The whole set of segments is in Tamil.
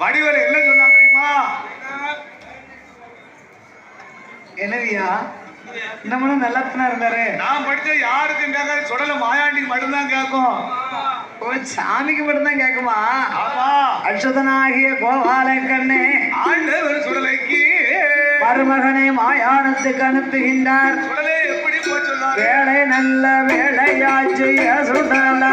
வடிவேலு என்ன சொன்னா தெரியுமா? என்னவியா நம்மளும் நல்லத்தனா இருந்தாரு. நான் படிச்ச யாருக்கும் கேட்காது சுடல மாயாண்டிக்கு மட்டும்தான் கேட்கும். ஓ சாமிக்கு மட்டும்தான் கேட்குமா? அச்சுதனாகிய கோபால கண்ணே. ஆண்டவர் சுடலைக்கு மருமகனை மாயாணத்துக்கு அனுப்புகின்றார். சுடலை எப்படி சொன்னாரு? வேலை நல்ல வேலையாச்சு சுடல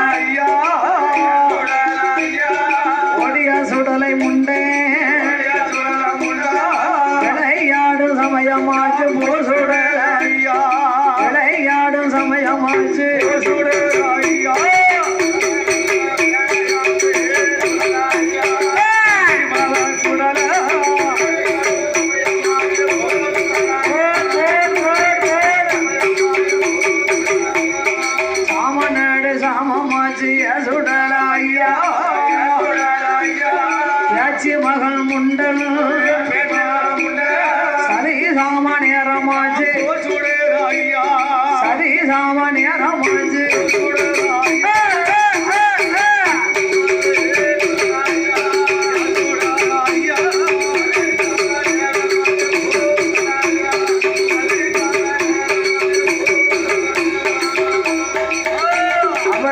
சாமமாச்சு சுடல ஐயா யாச்சி மகள் முண்டல் சரி சாம நேரமாச்சு சரி சாம நேரமாச்சு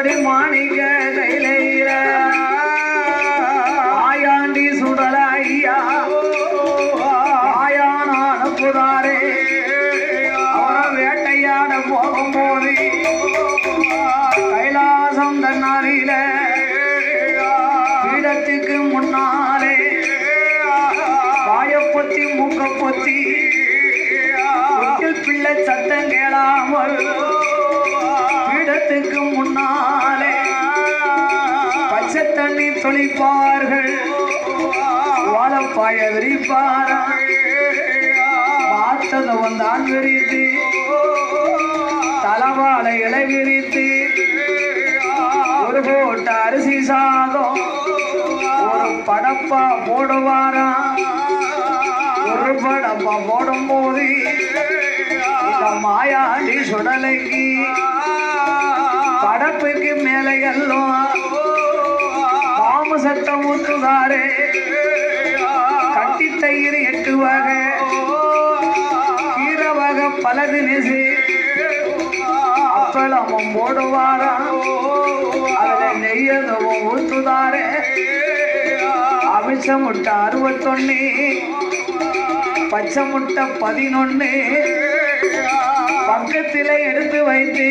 கொடி மாணிக்க கையில ஆயாண்டி சுடல ஐயா ஆயான அனுப்புதாரே அவரை வேட்டையாட போகும்போது கைலாசம் தன்னாரில பீடத்துக்கு முன்னாலே வாயப்பொத்தி மூக்க பொத்தி பிள்ளை சத்தம் கேளாமல் பீடத்துக்கு முன்னால் தண்ணி தொளிப்பார்கள் வாழப்பாய விரிப்பார்கள் பார்த்தது வந்தான் விரித்து. தலவாழை இலை விரித்து. ஒரு போட்ட அரிசி சாதம். ஒரு படப்பா போடுவாரா? ஒரு படப்பா போடும்போது போது மாயாண்டி சுடலைக்கு படப்புக்கு மேலே எல்லாம் பாம்பு சத்தம் ஊத்துதாரே கட்டி தயிர் எட்டு வகை கீரை பலது நெசு. அப்பளமும் போடுவாரா. அதில் நெய்யதும் ஊத்துதாரே அவிச்ச முட்டை அறுபத்தொன்னு. பச்சை முட்டை பதினொன்று பக்கத்தில் எடுத்து வைத்து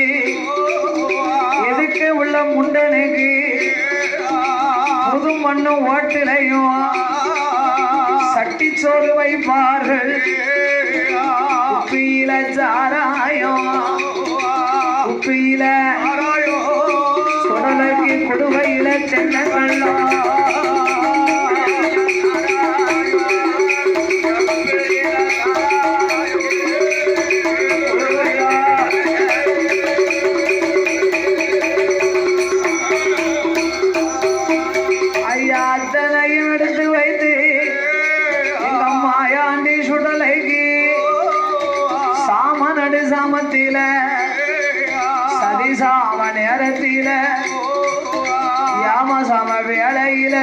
எதுக்கு உள்ள முண்டனுக்கு மண்ணு ஓட்டிலையும் சட்டி சோறு வைப்பார்கள் உப்பியில சாராயம் உப்பியில சுடலைக்கு குடுவையில தென்னை வெள்ளம் சாம நடு சாமத்தில சதி சாம நேரத்தில யாம சாம வேளையில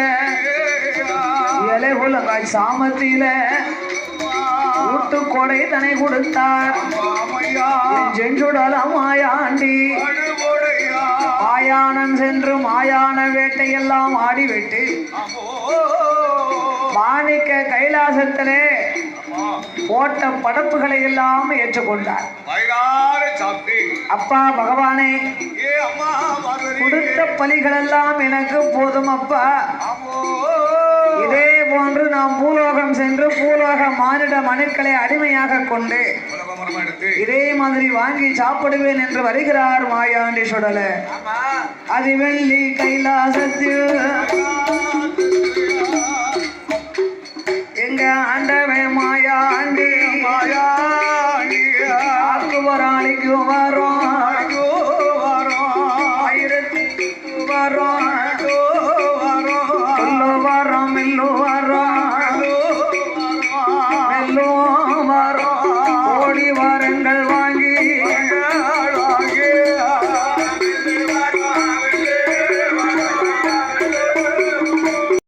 இலை உலகாய் சாமத்தில ஊட்டு கொடை தனை கொடுத்தார். செஞ்சுடலாம் மாயாண்டி மாயானம் சென்று மாயான வேட்டையெல்லாம் ஆடிவிட்டு மாணிக்க கைலாசத்திலே போட்ட படப்புகளை எல்லாம் ஏற்றுக்கொண்டார். அப்பா பகவானே கொடுத்த பலிகளெல்லாம் எனக்கு போதும் அப்பா. இதே போன்று நாம் பூலோகம் சென்று பூலோக மானிட மனுக்களை அடிமையாக கொண்டு இதே மாதிரி வாங்கி சாப்பிடுவேன் என்று வருகிறார் மாயாண்டி சுடல. அது வெள்ளி கைலாசத்தில். எங்க ஆண்டவே மாயாண்டி மாயாண்டி ஆக்குவராளிக்கு வரும். வரும். ஆயிரத்தி வரும். வரும். வரும்.